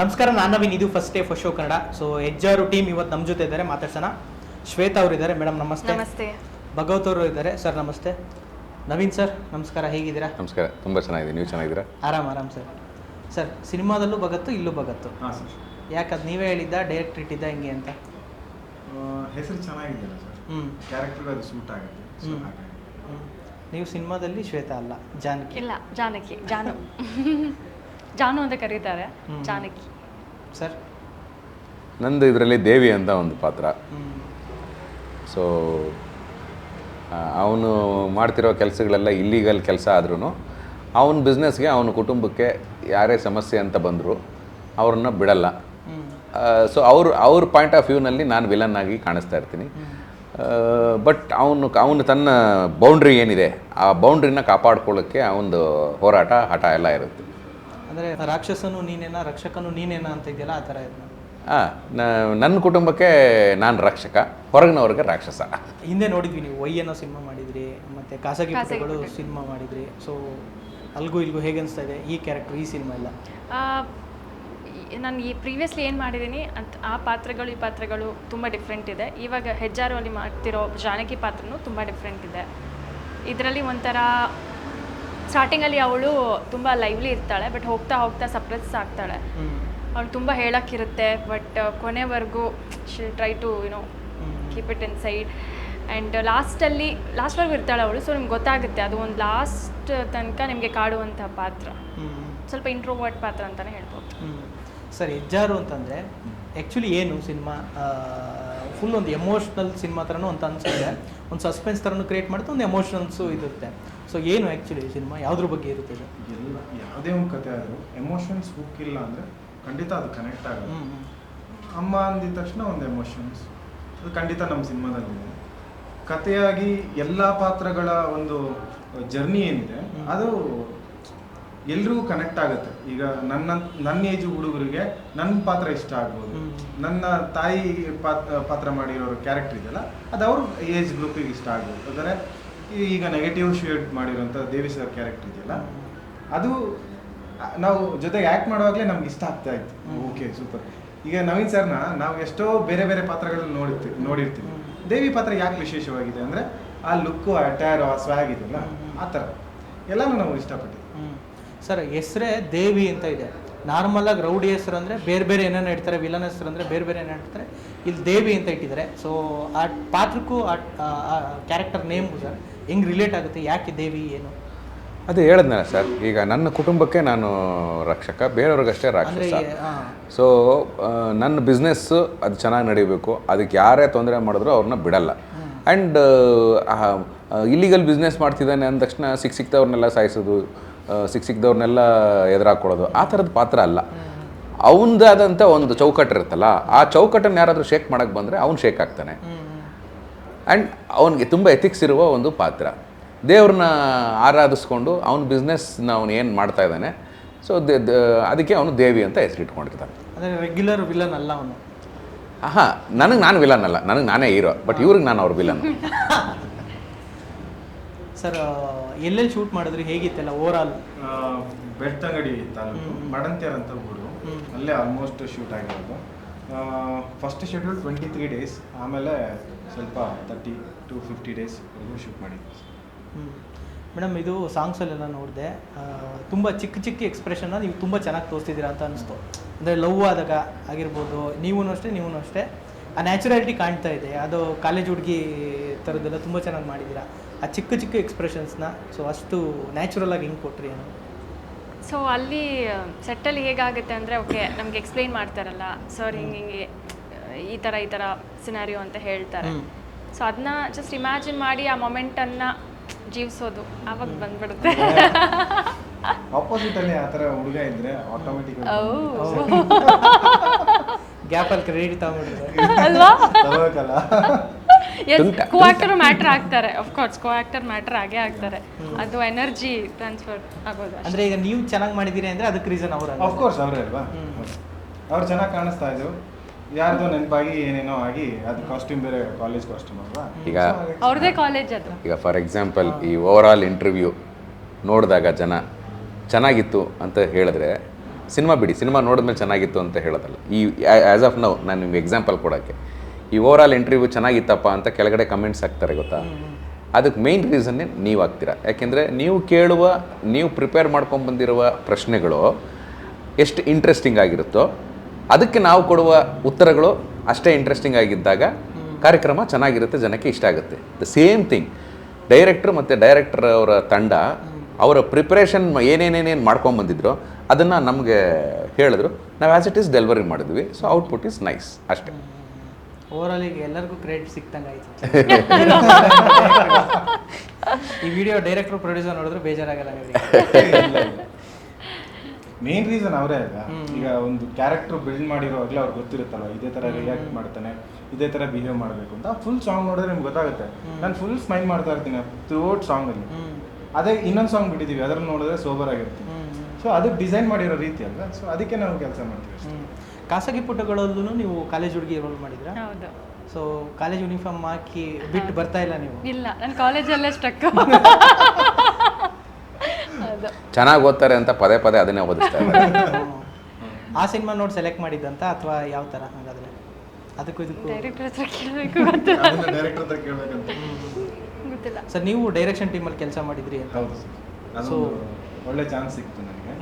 ನಮಸ್ಕಾರ ನಾನು ನವೀನ್. ಇದು first day first show Kannada. So Hejjaru team ಇವತ್ತು ನಮ್ಮ ಜೊತೆ ಇದ್ದಾರೆ. ಮಾತಾಡ್ಸೋಣ. ಶ್ವೇತಾ ಅವರು ಇದ್ದಾರೆ ಮೇಡಮ್ ನಮಸ್ತೆ. ನಮಸ್ತೆ. ಭಗವತ್ ಅವರು ಇದ್ದಾರೆ. ಸರ್ ನಮಸ್ತೆ. ನವೀನ್ ಸರ್ ನಮಸ್ಕಾರ. ಹೇಗಿದ್ದೀರಾ? ನಮಸ್ಕಾರ. ತುಂಬ ಚೆನ್ನಾಗಿದೆ ನೀವು ಚೆನ್ನಾಗಿದ್ದೀರಾ? ಆರಾಮ್ ಆರಾಮ್ ಸರ್. ಸರ್ ಸಿನಿಮಾದಲ್ಲೂ ಭಗತ್ತು ಇಲ್ಲೂ ಭಗತ್ತು? ಹಾಂ ಸರ್. ಯಾಕದು ನೀವೇ ಹೇಳಿದ್ದ ಡೈರೆಕ್ಟ್ ಇಟ್ಟಿದ್ದ ಹೆಂಗೆ ಅಂತ? ಹೆಸರು ಚೆನ್ನಾಗಿದೆಯಲ್ಲ ಸರ್. ಹ್ಞೂ ಕ್ಯಾರೆಕ್ಟರ್ ಅದು ಸೂಟ್ ಆಗುತ್ತೆ. ಸೊ ಹಾಗಾಗಿ. ನೀವು ಸಿನಿಮಾದಲ್ಲಿ ಶ್ವೇತಾ ಅಲ್ಲ ಜಾನಕಿ. ಇಲ್ಲ ಜಾನಕಿ ಜಾನು. ಜಾನು ಅಂತ ಕರೀತಾರೆ. ಜಾನಕಿ. ಸರ್? ನಂದು ಇದರಲ್ಲಿ ದೇವಿ ಅಂತ ಒಂದು ಪಾತ್ರ. ಸೊ ಅವನು ಮಾಡ್ತಿರೋ ಕೆಲಸಗಳೆಲ್ಲ ಇಲ್ಲೀಗಲ್ ಕೆಲಸ ಆದ್ರೂ ಅವನ ಬಿಸ್ನೆಸ್ಗೆ ಅವನ ಕುಟುಂಬಕ್ಕೆ ಯಾರೇ ಸಮಸ್ಯೆ ಅಂತ ಬಂದರು ಅವ್ರನ್ನ ಬಿಡಲ್ಲ. ಸೊ ಅವ್ರ ಅವ್ರ ಪಾಯಿಂಟ್ ಆಫ್ ವ್ಯೂನಲ್ಲಿ ನಾನು ವಿಲನ್ ಆಗಿ ಕಾಣಿಸ್ತಾ ಇರ್ತೀನಿ. ಬಟ್ ಅವನು ಅವನು ತನ್ನ ಬೌಂಡ್ರಿ ಏನಿದೆ ಆ ಬೌಂಡ್ರಿನ ಕಾಪಾಡ್ಕೊಳ್ಳೋಕ್ಕೆ ಅವನದು ಹೋರಾಟ ಹಠ ಎಲ್ಲ ಇರುತ್ತೆ. ಅಂದರೆ ರಾಕ್ಷಸನು ನೀನೇನಾ ರಕ್ಷಕನು ನೀನೇನಾ ಅಂತ ಇದೆಯಲ್ಲ ಆ ಥರ ಇದೆ. ಹಾಂ ನನ್ನ ಕುಟುಂಬಕ್ಕೆ ನಾನು ರಕ್ಷಕ ಹೊರಗಿನವ್ರಿಗೆ ರಾಕ್ಷಸ. ಹಿಂದೆ ನೋಡಿದ್ವಿ ನೀವು ವೈ ಅನ್ನೋ ಸಿನಿಮಾ ಮಾಡಿದ್ರಿ ಮತ್ತೆ ಖಾಸಗಿ ಪುಟಗಳು ಪುಟ. ಸಿನಿಮಾ ಮಾಡಿದ್ರಿ. ಸೊ ಅಲ್ಗೂ ಇಲ್ಗೂ ಹೇಗೆ ಅನಿಸ್ತಾ ಇದೆ ಈ ಕ್ಯಾರೆಕ್ಟರ್ ಈ ಸಿನಿಮಾ ಎಲ್ಲ? ನಾನು ಈ ಪ್ರೀವಿಯಸ್ಲಿ ಏನು ಮಾಡಿದ್ದೀನಿ ಅಂತ ಆ ಪಾತ್ರಗಳು ಈ ಪಾತ್ರಗಳು ತುಂಬ ಡಿಫ್ರೆಂಟ್ ಇದೆ. ಇವಾಗ ಹೆಜ್ಜಾರು ಅಲ್ಲಿ ಮಾಡ್ತಿರೋ ಜಾನಕಿ ಪಾತ್ರನೂ ತುಂಬ ಡಿಫ್ರೆಂಟ್ ಇದೆ. ಇದರಲ್ಲಿ ಒಂಥರ ಸ್ಟಾರ್ಟಿಂಗಲ್ಲಿ ಅವಳು ತುಂಬ ಲೈವ್ಲಿ ಇರ್ತಾಳೆ ಬಟ್ ಹೋಗ್ತಾ ಹೋಗ್ತಾ ಸಪ್ರೆಸ್ ಆಗ್ತಾಳೆ. ಅವ್ಳು ತುಂಬ ಹೇಳೋಕ್ಕಿರುತ್ತೆ ಬಟ್ ಕೊನೆವರೆಗೂ she try to you know keep it inside and ಲಾಸ್ಟಲ್ಲಿ ಲಾಸ್ಟ್ವರೆಗೂ ಇರ್ತಾಳೆ ಅವಳು ಸೊ ನಿಮ್ಗೆ ಗೊತ್ತಾಗುತ್ತೆ ಅದು ಒಂದು ಲಾಸ್ಟ್ ತನಕ ನಿಮಗೆ ಕಾಡುವಂಥ ಪಾತ್ರ. ಸ್ವಲ್ಪ ಇಂಟ್ರೋವರ್ಟ್ ಪಾತ್ರ ಅಂತಲೇ ಹೇಳ್ಬೋದು. ಸರಿ ಹೆಜ್ಜಾರು ಅಂತಂದರೆ ಆ್ಯಕ್ಚುಲಿ ಏನು ಸಿನಿಮಾ ಫುಲ್ ಒಂದು ಎಮೋಷ್ನಲ್ ಸಿನಿಮಾ ಥರನೂ ಅಂತ ಅನ್ಸುತ್ತೆ. ಒಂದು ಸಸ್ಪೆನ್ಸ್ ಥರನೂ ಕ್ರಿಯೇಟ್ ಮಾಡುತ್ತೆ ಒಂದು ಎಮೋಷನ್ಸು ಇರುತ್ತೆ ಸೊ ಏನು ಆ್ಯಕ್ಚುಲಿ ಸಿನಿಮಾ ಯಾವುದ್ರ ಬಗ್ಗೆ ಇರುತ್ತೆ ಇದು? ಎಲ್ಲ ಯಾವುದೇ ಒಂದು ಕತೆ ಆದರೂ ಎಮೋಷನ್ಸ್ ಹುಕ್ ಇಲ್ಲ ಅಂದರೆ ಖಂಡಿತ ಅದು ಕನೆಕ್ಟ್ ಆಗಲ್ಲ. ಅಮ್ಮ ಅಂದಿದ ತಕ್ಷಣ ಒಂದು ಎಮೋಷನ್ಸ್ ಅದು ಖಂಡಿತ ನಮ್ಮ ಸಿನಿಮಾದಲ್ಲಿದೆ. ಕಥೆಯಾಗಿ ಎಲ್ಲ ಪಾತ್ರಗಳ ಒಂದು ಜರ್ನಿ ಏನಿದೆ ಅದು ಎಲ್ರಿಗೂ ಕನೆಕ್ಟ್ ಆಗುತ್ತೆ. ಈಗ ನನ್ನ ನನ್ನ ಏಜ್ ಹುಡುಗರಿಗೆ ನನ್ನ ಪಾತ್ರ ಇಷ್ಟ ಆಗ್ಬೋದು. ನನ್ನ ತಾಯಿ ಪಾತ್ರ ಪಾತ್ರ ಮಾಡಿರೋ ಕ್ಯಾರೆಕ್ಟರ್ ಇದೆಯಲ್ಲ ಅದು ಅವ್ರ ಏಜ್ ಗ್ರೂಪಿಗೆ ಇಷ್ಟ ಆಗ್ಬೋದು. ಅಂದರೆ ಈಗ ನೆಗೆಟಿವ್ ಶೇಡ್ ಮಾಡಿರೋಂಥ ದೇವಿ ಸರ್ ಕ್ಯಾರೆಕ್ಟರ್ ಇದೆಯಲ್ಲ? ಅದು ನಾವು ಜೊತೆಗೆ ಆ್ಯಕ್ಟ್ ಮಾಡುವಾಗಲೇ ನಮ್ಗೆ ಇಷ್ಟ ಆಗ್ತಾ ಇತ್ತು. ಓಕೆ ಸೂಪರ್ ಈಗ ನವೀನ್ ಸರ್ನ ನಾವು ಎಷ್ಟೋ ಬೇರೆ ಬೇರೆ ಪಾತ್ರಗಳನ್ನ ನೋಡಿರ್ತೀವಿ. ನೋಡಿರ್ತೀವಿ ದೇವಿ ಪಾತ್ರ ಯಾಕೆ ವಿಶೇಷವಾಗಿದೆ ಅಂದರೆ ಆ ಲುಕ್ಕು ಆ ಟೈರ್ ಆ ಸ್ವ್ಯಾಗ್ ಇದೆಯಲ್ಲ. ಆ ಥರ. ಎಲ್ಲನೂ ನಾವು ಇಷ್ಟಪಟ್ಟಿದ್ವಿ. ಸರ್ ಹೆಸರೇ ದೇವಿ ಅಂತ ಇದೆ. ನಾರ್ಮಲ್ ಆಗಿ ರೌಡಿ ಹೆಸರು ಅಂದರೆ ಬೇರೆ ಬೇರೆ ಏನೇನು ಇಡ್ತಾರೆ ವಿಲನ್ ಹೆಸರು ಅಂದರೆ ಬೇರೆ ಬೇರೆ ಏನೇನು ಇಡ್ತಾರೆ. ಇಲ್ಲಿ ದೇವಿ ಅಂತ ಇಟ್ಟಿದ್ದಾರೆ. ಸೊ ಆ ಪಾತ್ರಕ್ಕೂ ಆ ಕ್ಯಾರೆಕ್ಟರ್ ನೇಮ್ಗೂ ಸರ್ ಹೆಂಗೆ ರಿಲೇಟ್ ಆಗುತ್ತೆ ಯಾಕೆ ದೇವಿ ಏನು? ಅದೇ ಹೇಳಿದ್ನಲ್ಲ ಸರ್ ಈಗ ನನ್ನ ಕುಟುಂಬಕ್ಕೆ ನಾನು ರಕ್ಷಕ ಬೇರೆಯವ್ರಿಗಷ್ಟೇ ರಾಕ್ಷಸ. ಸೊ ನನ್ನ ಬಿಸ್ನೆಸ್ ಅದು ಚೆನ್ನಾಗಿ ನಡೀಬೇಕು ಅದಕ್ಕೆ ಯಾರೇ ತೊಂದರೆ ಮಾಡಿದ್ರು ಅವ್ರನ್ನ ಬಿಡಲ್ಲ. ಆ್ಯಂಡ್ ಇಲ್ಲಿಗಲ್ ಬಿಸ್ನೆಸ್ ಮಾಡ್ತಿದ್ದಾನೆ ಅಂದ ತಕ್ಷಣ ಸಿಕ್ ಸಿಕ್ತವ್ರನ್ನೆಲ್ಲ ಸಾಯಿಸೋದು ಸಿಕ್ ಸಿಕ್ಕಿದವ್ರನ್ನೆಲ್ಲ ಎದುರಾಕೊಳ್ಳೋದು ಆ ಥರದ ಪಾತ್ರ ಅಲ್ಲ. ಅವನದಾದಂಥ ಒಂದು ಚೌಕಟ್ಟು ಇರುತ್ತಲ್ಲ ಆ ಚೌಕಟ್ಟನ್ನು ಯಾರಾದರೂ ಶೇಕ್ ಮಾಡೋಕ್ಕೆ ಬಂದರೆ ಅವನು ಶೇಕ್ ಆಗ್ತಾನೆ. ಆ್ಯಂಡ್ ಅವನಿಗೆ ತುಂಬ ಎಥಿಕ್ಸ್ ಇರುವ ಒಂದು ಪಾತ್ರ. ದೇವ್ರನ್ನ ಆರಾಧಿಸ್ಕೊಂಡು ಅವನ ಬಿಸ್ನೆಸ್ನ ಅವನು ಏನು ಮಾಡ್ತಾ ಇದ್ದಾನೆ ಸೊ ಅದಕ್ಕೆ ಅವನು ದೇವಿ ಅಂತ ಹೆಸರಿಟ್ಕೊಂಡಿರ್ತಾನೆ ಅಂದರೆ ರೆಗ್ಯುಲರ್ ವಿಲನ್ ಅಲ್ಲ ಅವನು. ಹಾಂ ನನಗೆ ನಾನು ವಿಲನ್ ಅಲ್ಲ. ನನಗೆ ನಾನೇ ಹೀರೋ ಬಟ್ ಇವ್ರಿಗೆ ನಾನು ಅವ್ರ ವಿಲನ್ ಸರ್ ಎಲ್ಲೆಲ್ಲಿ ಶೂಟ್ ಮಾಡಿದ್ರಿ? ಹೇಗಿತ್ತಲ್ಲ ಓವರ್ ಆಲ್ ಬೆಳ್ತಂಗಡಿ ತಾಲೂಕು ಮಡಂತ್ಯರ್ ಅಂತ ಊರು. ಅಲ್ಲೇ ಆಲ್ಮೋಸ್ಟ್ ಶೂಟ್ ಆಗಿರೋದು. First schedule twenty three days ಆಮೇಲೆ ಸ್ವಲ್ಪ thirty two fifty days shoot ಮಾಡಿದ್ವಿ. ಮೇಡಮ್ ಇದು ಸಾಂಗ್ಸಲ್ಲೆಲ್ಲ ನೋಡಿದೆ ತುಂಬ ಚಿಕ್ಕ ಚಿಕ್ಕ ಎಕ್ಸ್ಪ್ರೆಷನ್ನ ನೀವು ತುಂಬ ಚೆನ್ನಾಗಿ ತೋರಿಸ್ತಿದ್ದೀರಾ ಅಂತ ಅನಿಸ್ತು. ಅಂದರೆ ಲವ್ ಆದಾಗ ಆಗಿರ್ಬೋದು ನೀವೂ ಅಷ್ಟೇ ನೀವೂ ಅಷ್ಟೇ ಆ ನ್ಯಾಚುರಾಲಿಟಿ ಕಾಣ್ತಾ ಇದೆ. ಅದು ಕಾಲೇಜ್ ಹುಡುಗಿ ಥರದ್ದೆಲ್ಲ ತುಂಬ ಚೆನ್ನಾಗಿ ಮಾಡಿದ್ದೀರಾ. ಆ ಚಿಕ್ಕ ಚಿಕ್ಕ ಎಕ್ಸ್ಪ್ರೆಷನ್ಸ್ನ ಸೊ ಅಷ್ಟು ನ್ಯಾಚುರಲ್ ಆಗಿ ಹಿಂಗೆ ಕೊಟ್ರಿ ಏನು? ಸೊ ಅಲ್ಲಿ ಸೆಟ್ಟಲ್ಲಿ ಹೇಗಾಗುತ್ತೆ ಅಂದರೆ ಓಕೆ ನಮ್ಗೆ ಎಕ್ಸ್ಪ್ಲೈನ್ ಮಾಡ್ತಾರಲ್ಲ ಸರ್ ಹಿಂಗೆ ಹಿಂಗೆ ಈ ಥರ ಈ ಥರ ಸಿನಾರಿಯೋ ಅಂತ ಹೇಳ್ತಾರೆ. ಸೊ ಅದನ್ನ ಜಸ್ಟ್ ಇಮ್ಯಾಜಿನ್ ಮಾಡಿ ಆ ಮೊಮೆಂಟನ್ನು ಜೀವಿಸೋದು. ಆವಾಗ ಬಂದ್ಬಿಡುತ್ತೆ. ಆಪೋಸಿಟ್ ಅಲ್ಲಿ ಆ ಥರ ಹುಡುಗ ಇದ್ರೆ ಆಟೋಮೆಟಿಕ್ ಗ್ಯಾಪಲ್ಲಿ ಕ್ರೆಡಿಟ್ ತಗೊಂಡ್ಬಿಡ್ತಾರೆ ಅಲ್ವಾ? ಕೋ ಆಕ್ಟರ್ ಮ್ಯಾಟರ್ ಆಗ್ತಾರೆ of course co actor matter ಆಗೇ ಆಗ್ತಾರೆ. ಅದು ಎನರ್ಜಿ ಟ್ರಾನ್ಸ್ಫರ್ ಆಗೋದು ಅಂದ್ರೆ ಈಗ ನೀವು ಚೆನ್ನಾಗಿ ಮಾಡಿದ್ದೀರಿ ಅಂದ್ರೆ ಅದಕ್ಕೆ ರೀಸನ್ ಅವರು ಆಫ್ ಕೋರ್ಸ್ ಅವರೇ ಅಲ್ವಾ. ಅವ್ರು ಚೆನ್ನಾಗಿ ಕಾಣಿಸ್ತಾ ಇದ್ರು. ಯಾರ್ದೋ ನೆನಪಾಗಿ ಏನೇನೋ ಆಗಿ ಅದು ಕಾಸ್ಟ್ಯೂಮ್ ಬೇರೆ ಕಾಲೇಜ್ ಕಾಸ್ಟ್ಯೂಮ್ ಅಲ್ವಾ? ಈಗ ಅವ್ರದೇ ಅವ್ರದ್ದೇ ಕಾಲೇಜ್ ಅದು. ಈಗ ಫಾರ್ ಎಕ್ಸಾಂಪಲ್ ಈ ಓವರ್ ಆಲ್ ಇಂಟರ್ವ್ಯೂ ನೋಡಿದಾಗ ಜನ ಚೆನ್ನಾಗಿತ್ತು ಅಂತ ಹೇಳಿದ್ರೆ ಸಿನಿಮಾ ಬಿಡಿ ಸಿನಿಮಾ ನೋಡಿದ್ಮೇಲೆ ಚೆನ್ನಾಗಿತ್ತು ಅಂತ ಹೇಳೋದಲ್ಲ. ಈ ಆ್ಯಸ್ ಆಫ್ ನೌ ನಾನು ನಿಮ್ಗೆ ಎಕ್ಸಾಂಪಲ್ ಕೊಡೋಕ್ಕೆ. ಈ ಓವರ್ ಆಲ್ ಇಂಟರ್ವ್ಯೂ ಚೆನ್ನಾಗಿತ್ತಪ್ಪ ಅಂತ ಕೆಳಗಡೆ ಕಮೆಂಟ್ಸ್ ಹಾಕ್ತಾರೆ ಗೊತ್ತಾ? ಅದಕ್ಕೆ ಮೇಯ್ನ್ ರೀಸನ್ನೇ ನೀವು ಆಗ್ತೀರಾ. ಯಾಕೆಂದರೆ ನೀವು ಕೇಳುವ, ನೀವು ಪ್ರಿಪೇರ್ ಮಾಡ್ಕೊಂಡು ಬಂದಿರುವ ಪ್ರಶ್ನೆಗಳು ಎಷ್ಟು ಇಂಟ್ರೆಸ್ಟಿಂಗ್ ಆಗಿರುತ್ತೋ, ಅದಕ್ಕೆ ನಾವು ಕೊಡುವ ಉತ್ತರಗಳು ಅಷ್ಟೇ ಇಂಟ್ರೆಸ್ಟಿಂಗ್ ಆಗಿದ್ದಾಗ ಕಾರ್ಯಕ್ರಮ ಚೆನ್ನಾಗಿರುತ್ತೆ, ಜನಕ್ಕೆ ಇಷ್ಟ ಆಗುತ್ತೆ. ದ ಸೇಮ್ ಥಿಂಗ್ ಡೈರೆಕ್ಟ್ರ್ ಮತ್ತು ಡೈರೆಕ್ಟರ್ ಅವರ ತಂಡ, ಅವರ ಪ್ರಿಪ್ರೇಷನ್ ಏನೇನೇನೇನು ಮಾಡ್ಕೊಂಬಂದಿದ್ರು ಅದನ್ನು ನಮಗೆ ಹೇಳಿದ್ರು. ನಾವು ಆ್ಯಸ್ ಇಟ್ ಈಸ್ ಡೆಲಿವರಿ ಮಾಡಿದ್ವಿ. ಸೊ ಔಟ್ಪುಟ್ ಈಸ್ ನೈಸ್ ಅಷ್ಟೇ. ಓವರಾಲ್ ಈಗ ಎಲ್ಲರಿಗೂ ಕ್ರೆಡಿಟ್ ಸಿಕ್ತಂಗೆ ಆಯ್ತು. ಈ ವಿಡಿಯೋ ಡೈರೆಕ್ಟರ್ ಪ್ರೊಡ್ಯೂಸರ್ ನೋಡಿದ್ರೆ ಬೇಜಾರಾಗಲ್ಲ ನಿಮಗೆ ಮೇನ್ ರೀಸನ್ ಅವರೇ ಅಲ್ಲ. ಈಗ ಒಂದು ಕ್ಯಾರೆಕ್ಟರ್ ಬಿಲ್ಡ್ ಮಾಡಿರೋವಾಗಲೇ ಅವ್ರು ಗೊತ್ತಿರುತ್ತಲ್ಲ ಇದೇ ತರ ರಿಯಾಕ್ಟ್ ಮಾಡ್ತಾನೆ ಇದೇ ತರ ಬಿಹೇವ್ ಮಾಡಬೇಕು ಅಂತ. ಫುಲ್ ಸಾಂಗ್ ನೋಡಿದ್ರೆ ನಿಮ್ಗೆ ಗೊತ್ತಾಗುತ್ತೆ. ನಾನು ಫುಲ್ ಸ್ಮೈಲ್ ಮಾಡ್ತಾ ಇರ್ತೀನಿ ಥ್ರೂಔಟ್ ಸಾಂಗ್ ಅಲ್ಲಿ. ಅದೇ ಇನ್ನೊಂದು ಸಾಂಗ್ ಬಿಟ್ಟಿದ್ದೀವಿ ಅದನ್ನ ನೋಡಿದ್ರೆ ಸೋಬರ್ ಆಗಿರ್ತೀವಿ ಸೊ ಅದು ಡಿಸೈನ್ ಮಾಡಿರೋ ರೀತಿ ಅಲ್ವಾ? ಸೊ ಅದಕ್ಕೆ ನಾವು ಕೆಲಸ ಮಾಡ್ತೀವಿ ಅಷ್ಟೇ. ಖಾಸಗಿ ಪುಟಗಳಲ್ಲೂ ನೀವು ಕಾಲೇಜ್ ಹುಡುಗಿ ರೋಲ್ ಮಾಡಿದ್ರಾ? ಹೌದು. ಸೊ ಕಾಲೇಜ್ ಯೂನಿಫಾರ್ಮ್ ಹಾಕಿ ಬಿಟ್ಟು ಬರ್ತಾ ಇಲ್ಲ ನೀವು? ಇಲ್ಲ ನಾನು ಕಾಲೇಜಲ್ಲೇ ಸ್ಟಕ್ ಹೌದು. ಚೆನ್ನಾಗಿ ಓದ್ತಾರೆ ಅಂತ ಪದೇ ಪದೇ ಅದನ್ನೇ ಓದಿಸ್ತಾ ಇದ್ದಾರೆ. ಆ ಸಿನಿಮಾ ನೋಡಿ ಸೆಲೆಕ್ಟ್ ಮಾಡಿದ್ದಂತ ಅಥವಾ ಯಾವ ಥರ ಹಾಗಾದ್ರೆ? ಅದಕ್ಕೂ ಇದಕ್ಕೂ ಡೈರೆಕ್ಟರ್ ಹತ್ರ ಕೇಳಬೇಕು ಡೈರೆಕ್ಟರ್ ಹತ್ರ ಕೇಳ್ಬೇಕಂತ. ಗೊತ್ತಿಲ್ಲ. ಸರ್ ನೀವು ಡೈರೆಕ್ಷನ್ ಟೀಮಲ್ಲಿ ಕೆಲಸ ಮಾಡಿದ್ರಿ ಅಂತ. ಹೌದು ಸರ್. ಒಳ್ಳೆ ಚಾನ್ಸ್ ಸಿಕ್ತು ನನಗೆ.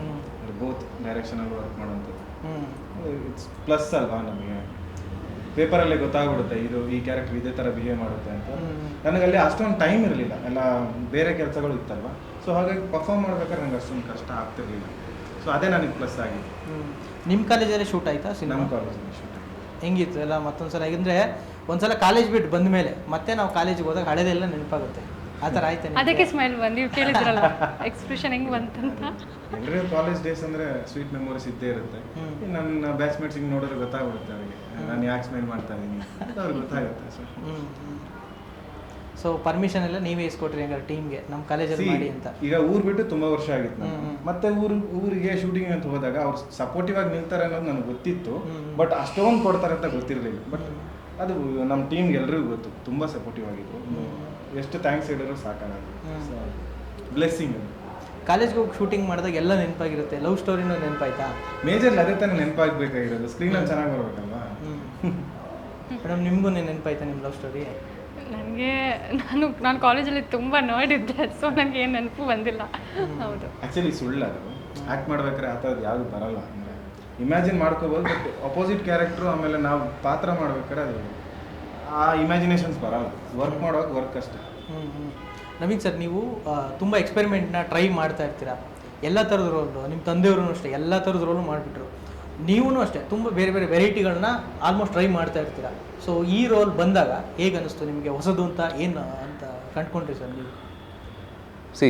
ಬೋತ್ ಡೈರೆಕ್ಷನಲ್ಲಿ ವರ್ಕ್ ಮಾಡುವಂಥದ್ದು. ಹ್ಞೂ ಇಟ್ಸ್ ಪ್ಲಸ್ ಅಲ್ವಾ ನಮಗೆ? ಪೇಪರಲ್ಲೇ ಗೊತ್ತಾಗ್ಬಿಡುತ್ತೆ ಇದು ಈ ಕ್ಯಾರೆಕ್ಟರ್ ಇದೇ ಥರ ಬಿಹೇವ್ ಮಾಡುತ್ತೆ ಅಂತ. ನನಗೆ ಅಲ್ಲಿ ಅಷ್ಟೊಂದು ಟೈಮ್ ಇರಲಿಲ್ಲ. ಎಲ್ಲ ಬೇರೆ ಕೆಲಸಗಳು ಇತ್ತಲ್ವ? ಸೊ ಹಾಗಾಗಿ ಪರ್ಫಾರ್ಮ್ ಮಾಡ್ಬೇಕಾದ್ರೆ ನಂಗೆ ಅಷ್ಟೊಂದು ಕಷ್ಟ ಆಗ್ತಿರ್ಲಿಲ್ಲ. ಸೊ ಅದೇ ನನಗೆ ಪ್ಲಸ್ ಆಗಿದೆ. ನಿಮ್ಮ ಕಾಲೇಜಲ್ಲಿ ಶೂಟ್ ಆಯ್ತಾ ಸಿನಿಮಾ? ನಮ್ಮ ಕಾಲೇಜಲ್ಲಿ ಶೂಟ್ ಹೆಂಗಿತ್ತು ಎಲ್ಲ ಮತ್ತೊಂದು ಮತ್ತೊಂದ್ಸಲ? ಒಂದು ಸಲ ಕಾಲೇಜ್ ಬಿಟ್ಟು ಬಂದ ಮೇಲೆ ಮತ್ತೆ ನಾವು ಕಾಲೇಜಿಗೆ ಹೋದಾಗ ಹಳೆದೆಲ್ಲ ನೆನಪಾಗುತ್ತೆ. ಆ ಥರ ಆಯ್ತಾ ಅದಕ್ಕೆ ಸ್ಮೈಲ್ ಬಂದು ನೀವು ಕೇಳಿದ್ರಲ್ಲ ಎಕ್ಸ್ಪ್ರೆಷನ್ ಹೆಂಗ್ ಬಂತಂತ. ಎಲ್ಲರಿಗೂ ಕಾಲೇಜ್ ಡೇಸ್ ಅಂದ್ರೆ ಸ್ವೀಟ್ ಮೆಮೊರೀಸ್ ಇದ್ದೇ ಇರುತ್ತೆ. ನನ್ನ ಬ್ಯಾಚ್ಮೇಟ್ಸ್ ಬ್ಯಾಚ್ಮೇಟ್ಸಿಗೆ ನೋಡಿದ್ರೆ ಗೊತ್ತಾಗ್ಬಿಡುತ್ತೆ ಅವರಿಗೆ. ನಾನು ಯಾಕೆ ಸ್ಮೈಲ್ ಮಾಡ್ತಾ ಇದ್ದೀನಿ ಅಂತ. ಅವ್ರಿಗೆ ಗೊತ್ತಾಗುತ್ತೆ ಸರ್ ಸೊ ಪರ್ಮಿಷನ್ ಎಲ್ಲ ನೀವೇ ಇಸ್ಕೊಟ್ರಿ ಹಂಗಾರೆ ಟೀಮ್ಗೆ ನಮ್ಮ ಕಾಲೇಜಲ್ಲಿ ಮಾಡಿ ಅಂತ. ಈಗ ಊರು ಬಿಟ್ಟು ತುಂಬಾ ವರ್ಷ ಆಗಿತ್ತು. ಮತ್ತೆ ಊರು ಊರಿಗೆ ಶೂಟಿಂಗ್ ಅಂತ ಹೋದಾಗ ಅವ್ರು ಸಪೋರ್ಟಿವ್ ಆಗಿ ನಿಲ್ತಾರೆ ಅನ್ನೋದು ನನಗೆ ಗೊತ್ತಿತ್ತು. ಬಟ್ ಅಷ್ಟೊಂದು ಕೊಡ್ತಾರೆ ಅಂತ ಗೊತ್ತಿರಲಿಲ್ಲ. ಬಟ್ ಅದು ನಮ್ಮ ಟೀಮ್ಗೆ ಎಲ್ರಿಗೂ ಗೊತ್ತು. ತುಂಬ ಸಪೋರ್ಟಿವ್ ಆಗಿದ್ರು. ಎಷ್ಟು ಥ್ಯಾಂಕ್ಸ್ ಹೇಳಿದ್ರು ಸಾಕಾಗ ಹ್ಮ್. ಬ್ಲೆಸ್ಸಿಂಗ್ ಕಾಲೇಜ್ಗೆ ಹೋಗಿ ಶೂಟಿಂಗ್ ಮಾಡಿದಾಗ ಎಲ್ಲ ನೆನಪಾಗಿರುತ್ತೆ. ಲವ್ ಸ್ಟೋರಿನೂ ನೆನಪಾಯ್ತಾ? ಮೇಜರ್ ಅದೇ ತಾನೇ ನೆನಪಾಗಬೇಕಾಗಿರೋದು. ಸ್ಕ್ರೀನಲ್ಲಿ ಚೆನ್ನಾಗಿ ಬರಬೇಕಲ್ವಾ ಮೇಡಮ್ ನಿಮಗೂ ನೆನಪಾಯ್ತಾ ನಿಮ್ಮ ಲವ್ ಸ್ಟೋರಿ ನನಗೆ ನಾನು ನಾನು ಕಾಲೇಜಲ್ಲಿ ತುಂಬ ನೋಡಿದ್ದೆ ಸೊ ನನಗೆ ಏನು ನೆನಪು ಬಂದಿಲ್ಲ. ಹೌದು. ಆ್ಯಕ್ಚುಲಿ ಸುಳ್ಳು ಅದು. ಆ್ಯಕ್ಟ್ ಮಾಡ್ಬೇಕಾದ್ರೆ ಆ ಥರದ್ದು ಯಾವುದು ಬರಲ್ಲ ಅಂದರೆ. ಇಮ್ಯಾಜಿನ್ ಮಾಡ್ಕೋಬೋದು ಬಟ್ ಅಪೋಸಿಟ್ ಕ್ಯಾರೆಕ್ಟ್ರು ಆಮೇಲೆ ನಾವು ಪಾತ್ರ ಮಾಡ್ಬೇಕಾದ್ರೆ ಅದು ಆ ಇಮ್ಯಾಜಿನೇಷನ್ಸ್ ಬರಲ್ಲ. ವರ್ಕ್ ಮಾಡೋದು ವರ್ಕ್ ಅಷ್ಟೇ. ಹ್ಞೂ ಹ್ಞೂ ನವೀನ್ ಸರ್ ನೀವು ತುಂಬ ಎಕ್ಸ್ಪೆರಿಮೆಂಟ್ನ ಟ್ರೈ ಮಾಡ್ತಾ ಇರ್ತೀರಾ? ಎಲ್ಲ ಥರದ ರೋಲು ನಿಮ್ಮ ತಂದೆಯವರು ಅಷ್ಟೇ ಎಲ್ಲ ಥರದ ರೋಲು ಮಾಡಿಬಿಟ್ರು. ನೀವೂ ಅಷ್ಟೇ ತುಂಬ ಬೇರೆ ಬೇರೆ ವೆರೈಟಿಗಳನ್ನ ಆಲ್ಮೋಸ್ಟ್ ಟ್ರೈ ಮಾಡ್ತಾ ಇರ್ತೀರಾ? ಸೊ ಈ ರೋಲ್ ಬಂದಾಗ ಹೇಗೆ ಅನ್ನಿಸ್ತು ನಿಮಗೆ? ಹೊಸದು ಅಂತ ಏನು ಅಂತ ಕಂಡ್ಕೊಂಡ್ರಿ ಸರ್ ನೀವು? ಸಿ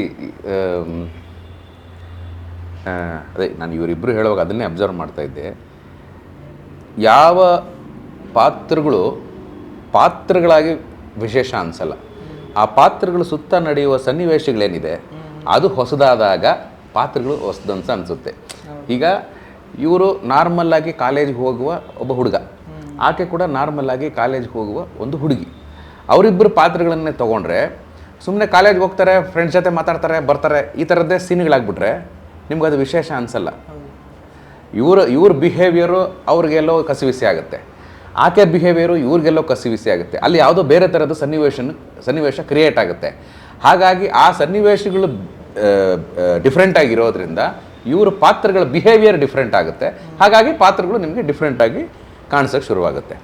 ಅದೇ ನಾನು ಇವರಿಬ್ಬರು ಹೇಳುವಾಗ ಅದನ್ನೇ ಅಬ್ಸರ್ವ್ ಮಾಡ್ತಾ ಇದ್ದೆ. ಯಾವ ಪಾತ್ರಗಳು ಪಾತ್ರಗಳಾಗಿ ವಿಶೇಷ ಅನಿಸಲ್ಲ. ಆ ಪಾತ್ರಗಳು ಸುತ್ತ ನಡೆಯುವ ಸನ್ನಿವೇಶಗಳೇನಿದೆ ಅದು ಹೊಸದಾದಾಗ ಪಾತ್ರಗಳು ಹೊಸದಂತ ಅನಿಸುತ್ತೆ. ಈಗ ಇವರು ನಾರ್ಮಲ್ಲಾಗಿ ಕಾಲೇಜ್ಗೆ ಹೋಗುವ ಒಬ್ಬ ಹುಡುಗ. ಆಕೆ ಕೂಡ ನಾರ್ಮಲ್ಲಾಗಿ ಕಾಲೇಜ್ಗೆ ಹೋಗುವ ಒಂದು ಹುಡುಗಿ. ಅವರಿಬ್ಬರು ಪಾತ್ರಗಳನ್ನೇ ತೊಗೊಂಡ್ರೆ ಸುಮ್ಮನೆ ಕಾಲೇಜ್ಗೆ ಹೋಗ್ತಾರೆ ಫ್ರೆಂಡ್ಸ್ ಜೊತೆ ಮಾತಾಡ್ತಾರೆ ಬರ್ತಾರೆ ಈ ಥರದ್ದೇ ಸೀನ್ಗಳಾಗ್ಬಿಟ್ರೆ ನಿಮ್ಗೆ ಅದು ವಿಶೇಷ ಅನಿಸಲ್ಲ. ಇವರು ಇವ್ರ ಬಿಹೇವಿಯರು ಅವ್ರಿಗೆಲ್ಲೋ ಕಸಿವಿಸಿ ಆಗುತ್ತೆ. ಆಕೆ ಬಿಹೇವಿಯರು ಇವ್ರಿಗೆಲ್ಲೋ ಕಸಿವಿಸಿ ಆಗುತ್ತೆ. ಅಲ್ಲಿ ಯಾವುದೋ ಬೇರೆ ಥರದ ಸನ್ನಿವೇಶನ, ಸನ್ನಿವೇಶ ಕ್ರಿಯೇಟ್ ಆಗುತ್ತೆ. ಹಾಗಾಗಿ ಆ ಸನ್ನಿವೇಶಗಳು ಡಿಫ್ರೆಂಟ್ ಆಗಿರೋದ್ರಿಂದ ಇವ್ರ ಪಾತ್ರಗಳ ಬಿಹೇವಿಯರ್ ಡಿಫ್ರೆಂಟ್ ಆಗುತ್ತೆ. ಹಾಗಾಗಿ ಪಾತ್ರಗಳು ನಿಮಗೆ ಡಿಫ್ರೆಂಟಾಗಿ ಕಾಣಿಸೋಕ್ಕೆ ಶುರುವಾಗುತ್ತೆ.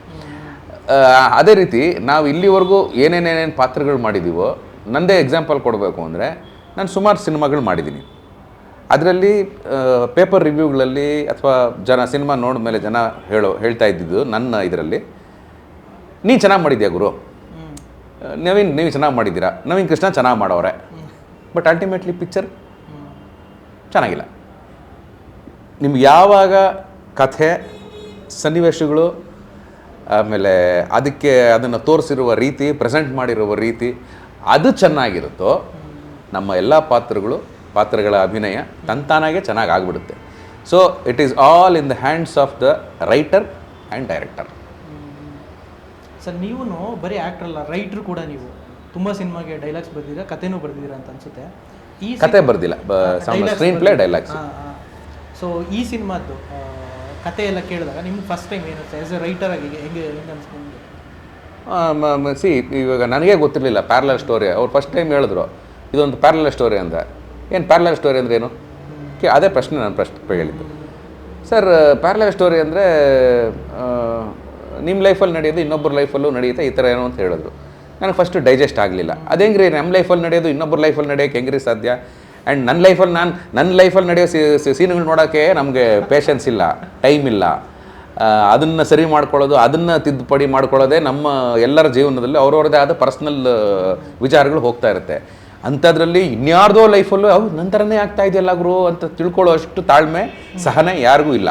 ಅದೇ ರೀತಿ ನಾವು ಇಲ್ಲಿವರೆಗೂ ಏನೇನೇನೇನು ಪಾತ್ರಗಳು ಮಾಡಿದ್ದೀವೋ ನಂದೇ ಎಕ್ಸಾಂಪಲ್ ಕೊಡಬೇಕು ಅಂದರೆ, ನಾನು ಸುಮಾರು ಸಿನಿಮಾಗಳು ಮಾಡಿದ್ದೀನಿ ಅದರಲ್ಲಿ ಪೇಪರ್ ರಿವ್ಯೂಗಳಲ್ಲಿ ಅಥವಾ ಜನ ಸಿನಿಮಾ ನೋಡಿದ ಮೇಲೆ ಜನ ಹೇಳೋ ಹೇಳ್ತಾ ಇದ್ದಿದ್ದು ನನ್ನ ಇದರಲ್ಲಿ. ನೀ ಚೆನ್ನಾಗಿ ಮಾಡಿದ್ಯಾ ಗುರು? ನವೀನ್ ನೀವು ಚೆನ್ನಾಗಿ ಮಾಡಿದ್ದೀರಾ? ನವೀನ್ ಕೃಷ್ಣ ಚೆನ್ನಾಗಿ ಮಾಡೋರೆ. ಬಟ್ ಅಲ್ಟಿಮೇಟ್ಲಿ ಪಿಕ್ಚರ್ ಚೆನ್ನಾಗಿಲ್ಲ. ನಿಮ್ಗೆ ಯಾವಾಗ ಕಥೆ ಸನ್ನಿವೇಶಗಳು ಆಮೇಲೆ ಅದಕ್ಕೆ ಅದನ್ನು ತೋರಿಸಿರುವ ರೀತಿ ಪ್ರೆಸೆಂಟ್ ಮಾಡಿರುವ ರೀತಿ ಅದು ಚೆನ್ನಾಗಿರುತ್ತೋ ನಮ್ಮ ಎಲ್ಲ ಪಾತ್ರಗಳು ಪಾತ್ರಗಳ ಅಭಿನಯ ತಂತಾನಾಗೆ ಚೆನ್ನಾಗಿ ಆಗಿಬಿಡುತ್ತೆ so it is all in the hands of the writer and director sir ನೀವು ಬರೀ ಆ್ಯಕ್ಟರ್ ಅಲ್ಲ ರೈಟ್ರು ಕೂಡ ನೀವು. ತುಂಬ ಸಿನಿಮಾಗೆ ಡೈಲಾಗ್ಸ್ ಬರೆದಿರ ಕಥೆನೂ ಬರ್ದಿದ್ದೀರಾ ಅಂತ ಅನ್ಸುತ್ತೆ. ಈ ಕತೆ ಬರ್ದಿಲ್ಲ ಸ್ಕ್ರೀನ್ ಪ್ಲೇ ಡೈಲಾಗ್ಸ್ ಸೊ ಈ ಸಿನಿಮಾದ್ದು ಕತೆ ಎಲ್ಲ ಕೇಳಿದಾಗ ನಿಮ್ಗೆ ಫಸ್ಟ್ ಟೈಮ್ ಏನು ಆಸ್ ಎ ರೈಟರ್ ಆಗಿ ಹೆಂಗೆ ಹೆಂಗೆ ಅನ್ಸ್ಕೊಂಡು ಸಿ ಇವಾಗ ನನಗೆ ಗೊತ್ತಿರಲಿಲ್ಲ ಪ್ಯಾರಲಲ್ ಸ್ಟೋರಿ ಅವ್ರು ಫಸ್ಟ್ ಟೈಮ್ ಹೇಳಿದ್ರು ಇದೊಂದು ಪ್ಯಾರಲಲ್ ಸ್ಟೋರಿ ಅಂತ. ಏನು ಪ್ಯಾರಲಲ್ ಸ್ಟೋರಿ ಅಂದ್ರೆ ಏನು? ಕೆ ಅದೇ ಪ್ರಶ್ನೆ ನಾನು ಪ್ರಶ್ನೆ ಹೇಳಿದ್ದು. ಸರ್ ಪ್ಯಾರಲಲ್ ಸ್ಟೋರಿ ಅಂದರೆ ನಿಮ್ಮ ಲೈಫಲ್ಲಿ ನಡೆಯೋದು, ಇನ್ನೊಬ್ಬರ ಲೈಫಲ್ಲೂ ನಡೆಯುತ್ತೆ, ಈ ಥರ ಏನೋ ಅಂತ ಹೇಳಿದ್ರು. ನನಗೆ ಫಸ್ಟು ಡೈಜೆಸ್ಟ್ ಆಗಲಿಲ್ಲ. ಅದು ನಮ್ಮ ಲೈಫಲ್ಲಿ ನಡೆಯೋದು, ಇನ್ನೊಬ್ಬರ ಲೈಫಲ್ಲಿ ನಡೆಯೋಕ್ಕೆ ಹೆಂಗ್ರಿ ಸಾಧ್ಯ? ಆ್ಯಂಡ್ ನನ್ನ ಲೈಫಲ್ಲಿ ನಾನು ನನ್ನ ಲೈಫಲ್ಲಿ ನಡೆಯೋ ಸೀನ್ಗಳು ನೋಡೋಕ್ಕೆ ನಮಗೆ ಪೇಷನ್ಸ್ ಇಲ್ಲ ಟೈಮ್ ಇಲ್ಲ. ಅದನ್ನು ಸರಿ ಮಾಡ್ಕೊಳ್ಳೋದು, ಅದನ್ನು ತಿದ್ದುಪಡಿ ಮಾಡ್ಕೊಳ್ಳೋದೇ ನಮ್ಮ ಎಲ್ಲರ ಜೀವನದಲ್ಲಿ ಅವ್ರವ್ರದ್ದೇ ಆದ ಪರ್ಸ್ನಲ್ ವಿಚಾರಗಳು ಹೋಗ್ತಾ ಇರುತ್ತೆ. ಅಂಥದ್ರಲ್ಲಿ ಇನ್ಯಾರ್ದೋ ಲೈಫಲ್ಲೂ ಅವ್ರು ನಂತರನೇ ಆಗ್ತಾ ಇದೆಯಲ್ಲ ಗುರು ಅಂತ ತಿಳ್ಕೊಳ್ಳೋ ಅಷ್ಟು ತಾಳ್ಮೆ, ಸಹನೆ ಯಾರಿಗೂ ಇಲ್ಲ.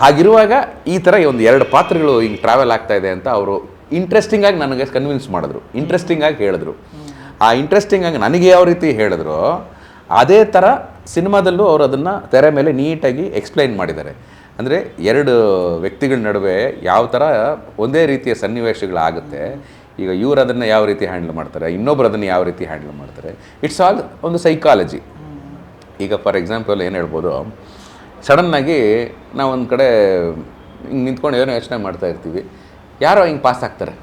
ಹಾಗಿರುವಾಗ ಈ ಥರ ಒಂದು ಎರಡು ಪಾತ್ರಗಳು ಹಿಂಗೆ ಟ್ರಾವೆಲ್ ಆಗ್ತಾ ಇದೆ ಅಂತ ಅವರು ಇಂಟ್ರೆಸ್ಟಿಂಗ್ ಆಗಿ ನನಗೆ ಕನ್ವಿನ್ಸ್ ಮಾಡಿದ್ರು. ಇಂಟ್ರೆಸ್ಟಿಂಗ್ ಆಗಿ ಹೇಳಿದ್ರು. ಆ ಇಂಟ್ರೆಸ್ಟಿಂಗ್ ಆಗಿ ನನಗೆ ಯಾವ ರೀತಿ ಹೇಳಿದ್ರು, ಅದೇ ಥರ ಸಿನಿಮಾದಲ್ಲೂ ಅವರು ಅದನ್ನು ತೆರೆ ಮೇಲೆ ನೀಟಾಗಿ ಎಕ್ಸ್ಪ್ಲೈನ್ ಮಾಡಿದ್ದಾರೆ. ಅಂದರೆ ಎರಡು ವ್ಯಕ್ತಿಗಳ ನಡುವೆ ಯಾವ ಥರ ಒಂದೇ ರೀತಿಯ ಸನ್ನಿವೇಶಗಳಾಗುತ್ತೆ ಈಗ ಇವರು ಅದನ್ನು ಯಾವ ರೀತಿ ಹ್ಯಾಂಡಲ್ ಮಾಡ್ತಾರೆ, ಇನ್ನೊಬ್ರು ಅದನ್ನು ಯಾವ ರೀತಿ ಹ್ಯಾಂಡಲ್ ಮಾಡ್ತಾರೆ, ಇಟ್ಸ್ ಆಲ್ ಒಂದು ಸೈಕಾಲಜಿ. ಈಗ ಫಾರ್ ಎಕ್ಸಾಂಪಲ್ ಏನು ಹೇಳ್ಬೋದು, ಸಡನ್ನಾಗಿ ನಾವು ಒಂದು ಕಡೆ ಹಿಂಗೆ ನಿಂತ್ಕೊಂಡು ಏನೋ ಯೋಚನೆ ಮಾಡ್ತಾ ಇರ್ತೀವಿ, ಯಾರೋ ಹಿಂಗೆ ಪಾಸ್ ಆಗ್ತಾರೆ.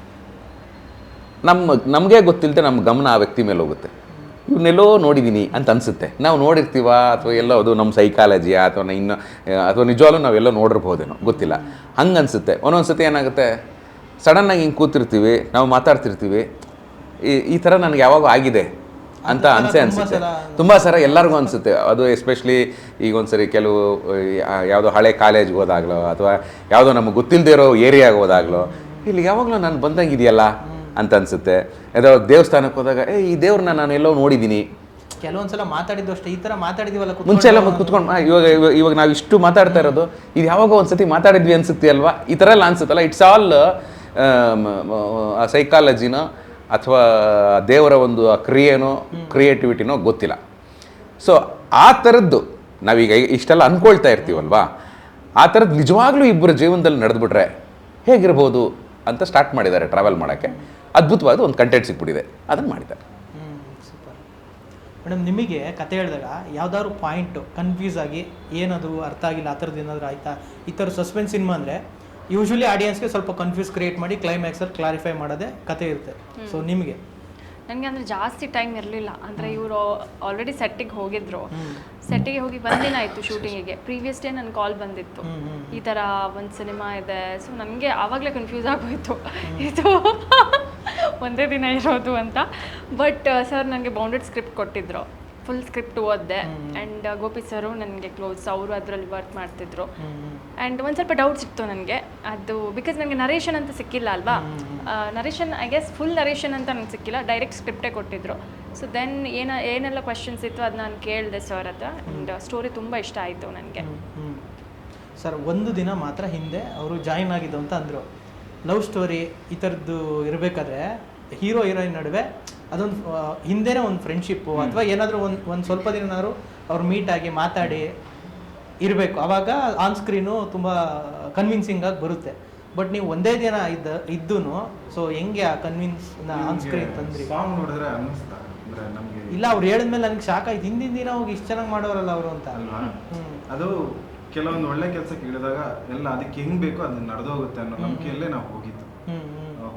ನಮ್ಮ ನಮಗೆ ಗೊತ್ತಿಲ್ಲದೆ ನಮ್ಮ ಗಮನ ಆ ವ್ಯಕ್ತಿ ಮೇಲೆ ಹೋಗುತ್ತೆ. ಇವನ್ನೆಲ್ಲೋ ನೋಡಿದ್ದೀನಿ ಅಂತ ಅನಿಸುತ್ತೆ. ನಾವು ನೋಡಿರ್ತೀವ ಅಥವಾ ಎಲ್ಲೋ ಅದು ನಮ್ಮ ಸೈಕಾಲಜಿಯಾ ಅಥವಾ ಇನ್ನು ಅಥವಾ ನಿಜವಾಗ್ಲೂ ನಾವೆಲ್ಲೋ ನೋಡಿರ್ಬೋದೇನೋ, ಗೊತ್ತಿಲ್ಲ. ಹಂಗೆ ಅನಿಸುತ್ತೆ. ಒಂದೊಂದು ಸತಿ ಏನಾಗುತ್ತೆ ಸಡನ್ನಾಗಿ ಹಿಂಗೆ ಕೂತಿರ್ತೀವಿ ನಾವು ಮಾತಾಡ್ತಿರ್ತೀವಿ ಈ ಈ ಥರ ನನಗೆ ಯಾವಾಗ ಆಗಿದೆ ಅಂತ ಅನಿಸೆ ಅನಿಸುತ್ತೆ. ತುಂಬ ಸರ ಎಲ್ಲರಿಗೂ ಅನಿಸುತ್ತೆ. ಅದು ಎಸ್ಪೆಷಲಿ ಈಗ ಒಂದ್ಸರಿ ಕೆಲವು ಯಾವುದೋ ಹಳೆ ಕಾಲೇಜ್ಗೆ ಹೋದಾಗ್ಲೋ ಅಥವಾ ಯಾವುದೋ ನಮಗೆ ಗೊತ್ತಿಲ್ಲದೆ ಇರೋ ಏರಿಯಾಗೆ ಹೋದಾಗ್ಲೋ ಇಲ್ಲಿ ಯಾವಾಗಲೂ ನಾನು ಬಂದಂಗಿದೆಯಲ್ಲ ಅಂತ ಅನಿಸುತ್ತೆ. ಯಾವುದೋ ದೇವಸ್ಥಾನಕ್ಕೆ ಹೋದಾಗ ಏ ಈ ದೇವ್ರನ್ನ ನಾನು ಎಲ್ಲೋ ನೋಡಿದ್ದೀನಿ ಕೆಲವೊಂದ್ಸಲ ಮಾತಾಡಿದ್ದು ಅಷ್ಟೇ ಈ ಥರ ಮಾತಾಡಿದೀವಲ್ಲ ಮುಂಚೆ ಎಲ್ಲ ಕುತ್ಕೊಂಡು ಇವಾಗ ಇವಾಗ- ಇವಾಗ ನಾವು ಇಷ್ಟು ಮಾತಾಡ್ತಾ ಇರೋದು ಇದು ಯಾವಾಗ ಒಂದ್ಸತಿ ಮಾತಾಡಿದ್ವಿ ಅನ್ಸುತ್ತೆ ಅಲ್ವಾ? ಈ ಥರ ಎಲ್ಲ ಅನ್ಸುತ್ತಲ್ಲ ಇಟ್ಸ್ ಆಲ್ ಸೈಕಾಲಜಿನೋ ಅಥವಾ ದೇವರ ಒಂದು ಆ ಕ್ರಿಯೆನೋ ಕ್ರಿಯೇಟಿವಿಟಿನೋ ಗೊತ್ತಿಲ್ಲ. ಸೊ ಆ ಥರದ್ದು ನಾವೀಗ ಇಷ್ಟೆಲ್ಲ ಅಂದ್ಕೊಳ್ತಾ ಇರ್ತೀವಲ್ವಾ? ಆ ಥರದ್ದು ನಿಜವಾಗ್ಲೂ ಇಬ್ಬರ ಜೀವನದಲ್ಲಿ ನಡೆದ್ಬಿಟ್ರೆ ಹೇಗಿರ್ಬೋದು ಅಂತ ಸ್ಟಾರ್ಟ್ ಮಾಡಿದ್ದಾರೆ ಟ್ರಾವೆಲ್ ಮಾಡೋಕ್ಕೆ. ಅದ್ಭುತವಾದ ಒಂದು ಕಂಟೆಂಟ್ ಸಿಕ್ಬಿಟ್ಟಿದೆ ಅದನ್ನು ಮಾಡಿದ್ದಾರೆ. ಸೂಪರ್ ಮೇಡಮ್ ನಿಮಗೆ ಕತೆ ಹೇಳಿದಾಗ ಯಾವ್ದಾದ್ರು ಪಾಯಿಂಟು ಕನ್ಫ್ಯೂಸ್ ಆಗಿ ಏನದು ಅರ್ಥ ಆಗಿಲ್ಲ ಆ ಥರದ್ದು ಏನಾದರೂ ಆಯಿತಾ? ಈ ಥರ ಸಸ್ಪೆನ್ಸ್ ಸಿನಿಮಾ ಅಂದರೆ ಯೂಶ್ವಲಿ ಆಡಿಯನ್ಸ್ಗೆ ಸ್ವಲ್ಪ ಕನ್ಫ್ಯೂಸ್ ಕ್ರಿಯೇಟ್ ಮಾಡಿ ಕ್ಲೈಮ್ಯಾಕ್ಸಲ್ಲಿ ಕ್ಲಾರಿಫೈ ಮಾಡೋದೇ ಕತೆ ಇರುತ್ತೆ. ಸೊ ನಿಮಗೆ? ನನಗೆ ಅಂದರೆ ಜಾಸ್ತಿ ಟೈಮ್ ಇರಲಿಲ್ಲ. ಅಂದರೆ ಇವರು ಆಲ್ರೆಡಿ ಸೆಟ್ಟಿಗೆ ಹೋಗಿದ್ರು. ಸೆಟ್ಟಿಗೆ ಹೋಗಿ ಬಂದಿನ ಆಯಿತು ಶೂಟಿಂಗಿಗೆ ಪ್ರೀವಿಯಸ್ ಡೇ ನನ್ನ ಕಾಲ್ ಬಂದಿತ್ತು. ಈ ಥರ ಒಂದು ಸಿನಿಮಾ ಇದೆ. ಸೊ ನನಗೆ ಆವಾಗಲೇ ಕನ್ಫ್ಯೂಸ್ ಆಗೋಯ್ತು. ಇದು ಒಂದೇ ದಿನ ಇರೋದು ಅಂತ. ಬಟ್ ಸರ್ ನನಗೆ ಬೌಂಡೆಡ್ ಸ್ಕ್ರಿಪ್ಟ್ ಕೊಟ್ಟಿದ್ರು. ಫುಲ್ ಸ್ಕ್ರಿಪ್ಟ್ ಓದಿದೆ. ಆ್ಯಂಡ್ ಗೋಪಿ ಸರು ನನಗೆ ಕ್ಲೋಸ್ ಅವರು ಅದರಲ್ಲಿ ವರ್ಕ್ ಮಾಡ್ತಿದ್ರು. ಆ್ಯಂಡ್ ಒಂದು ಸ್ವಲ್ಪ ಡೌಟ್ಸ್ ಇತ್ತು ನನಗೆ. ಅದು ಬಿಕಾಸ್ ನನಗೆ ನರೇಷನ್ ಅಂತ ಸಿಕ್ಕಿಲ್ಲ ಅಲ್ವಾ? Narration I guess full narration ಅಂತ ನನಗೆ ಸಿಕ್ಕಿಲ್ಲ. ಡೈರೆಕ್ಟ್ ಸ್ಕ್ರಿಪ್ಟೇ ಕೊಟ್ಟಿದ್ರು. ಸೊ ದೆನ್ ಏನ ಏನೆಲ್ಲ ಕ್ವಶನ್ಸ್ ಇತ್ತು ಅದು ನಾನು ಕೇಳಿದೆ ಸರ್ ಹತ್ರ. ಆ್ಯಂಡ್ ಸ್ಟೋರಿ ತುಂಬ ಇಷ್ಟ ಆಯಿತು ನನಗೆ. ಸರ್ ಒಂದು ದಿನ ಮಾತ್ರ ಹಿಂದೆ ಅವರು ಜಾಯಿನ್ ಆಗಿದ್ದು ಅಂತ ಅಂದರು. ಲವ್ ಸ್ಟೋರಿ ಈ ಥರದ್ದು ಇರಬೇಕಾದ್ರೆ ಹೀರೋ ಹೀರೋಯಿನ್ ನಡುವೆ ಅದೊಂದು ಹಿಂದೆನೇ ಒಂದು ಫ್ರೆಂಡ್ಶಿಪ್ಪು ಅಥವಾ ಏನಾದರೂ ಒಂದು ಒಂದು ಸ್ವಲ್ಪ ದಿನನಾದ್ರು ಅವ್ರು ಮೀಟ್ ಆಗಿ ಮಾತಾಡಿ ಇರಬೇಕು. ಆವಾಗ ಆನ್ ಸ್ಕ್ರೀನು ತುಂಬ ಕನ್ವಿನ್ಸಿಂಗ್ ಆಗಿ ಬರುತ್ತೆ. ಬಟ್ ನೀವು ಒಂದೇ ದಿನ ಇದ್ದ ಇದ್ದೂ ಸೊ ಹೆಂಗೆ ಆ ಕನ್ವಿನ್ಸ್ ಆನ್ ಸ್ಕ್ರೀನ್ ತಂದ್ರಿ? ಸಾಂಗ್ ನೋಡಿದ್ರೆ ಅನ್ನಿಸ್ತಾ ಅಂದ್ರೆ ನಮ್ಗೆ ಇಲ್ಲ ಅವ್ರು ಹೇಳಿದ್ಮೇಲೆ ನನಗೆ ಶಾಕ್ ಆಯ್ತು. ಹಿಂದಿನ ದಿನ ಹೋಗಿ ಇಷ್ಟು ಚೆನ್ನಾಗಿ ಮಾಡೋರಲ್ಲ ಅವರು ಅಂತ. ಅಲ್ವಾ. ಅದು ಕೆಲವೊಂದು ಒಳ್ಳೆ ಕೆಲಸಕ್ಕೆ ಇಳಿದಾಗ ಎಲ್ಲ ಅದಕ್ಕೆ ಹೆಂಗ್ ಬೇಕು ಅದು ನಡೆದೋಗುತ್ತೆ ಅನ್ನೋ ನಂಬಿಕೆಯಲ್ಲೇ ನಾವು ಹೋಗಿದ್ದು.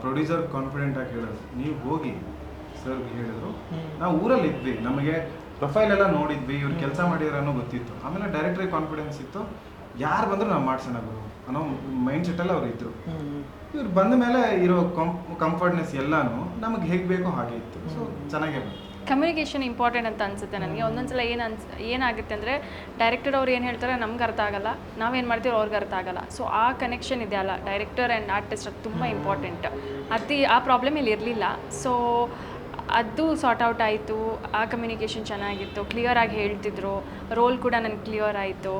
ಪ್ರೊಡ್ಯೂಸರ್ ಕಾನ್ಫಿಡೆಂಟ್ ಆಗಿ ಹೇಳಿದ್ರು ನೀವು ಹೋಗಿ ಸರ್ ಹೇಳಿದ್ರು. ನಾವು ಊರಲ್ಲಿ ಇದ್ವಿ. ನಮಗೆ ಪ್ರೊಫೈಲ್ ಎಲ್ಲ ನೋಡಿದ್ವಿ. ಇವ್ರು ಕೆಲಸ ಮಾಡಿದ್ರೆ ಅನ್ನೋ ಗೊತ್ತಿತ್ತು. ಆಮೇಲೆ ಡೈರೆಕ್ಟ್ರಿ ಕಾನ್ಫಿಡೆನ್ಸ್ ಇತ್ತು. ಯಾರು ಬಂದ್ರು ನಾವು ಮಾಡ್ಸೋಣ ಗುರು ಅನ್ನೋ ಮೈಂಡ್ ಸೆಟ್ ಅಲ್ಲಿ ಅವ್ರು ಇದ್ರು. ಇವ್ರು ಬಂದ ಮೇಲೆ ಇರೋ ಕಂಫರ್ಟ್ನೆಸ್ ಎಲ್ಲಾನು ನಮಗೆ ಹೇಗೆ ಬೇಕೋ ಹಾಗೆ ಇತ್ತು. ಸೊ ಚೆನ್ನಾಗೇ ಬಂತು. ಕಮ್ಯುನಿಕೇಷನ್ ಇಂಪಾರ್ಟೆಂಟ್ ಅಂತ ಅನ್ಸುತ್ತೆ ನನಗೆ. ಒಂದೊಂದ್ಸಲ ಏನು ಅನ್ಸ್ ಏನಾಗುತ್ತೆ ಅಂದರೆ ಡೈರೆಕ್ಟರ್ ಅವ್ರು ಏನು ಹೇಳ್ತಾರೆ ನಮ್ಗೆ ಅರ್ಥ ಆಗಲ್ಲ. ನಾವೇನು ಮಾಡ್ತೀವಿ ಅವ್ರಿಗೆ ಅರ್ಥ ಆಗಲ್ಲ. ಸೊ ಆ ಕನೆಕ್ಷನ್ ಇದೆಯಲ್ಲ ಡೈರೆಕ್ಟರ್ ಆ್ಯಂಡ್ ಆರ್ಟಿಸ್ಟ್ ಅದು ತುಂಬ ಇಂಪಾರ್ಟೆಂಟ್ ಅತಿ ಆ ಪ್ರಾಬ್ಲಮ್ ಇಲ್ಲಿ ಇರಲಿಲ್ಲ. ಸೊ ಅದು ಸಾರ್ಟ್ ಔಟ್ ಆಯಿತು ಆ ಕಮ್ಯುನಿಕೇಷನ್ ಚೆನ್ನಾಗಿತ್ತು ಕ್ಲಿಯರ್ ಆಗಿ ಹೇಳ್ತಿದ್ರು ರೋಲ್ ಕೂಡ ನನಗೆ ಕ್ಲಿಯರ್ ಆಯಿತು.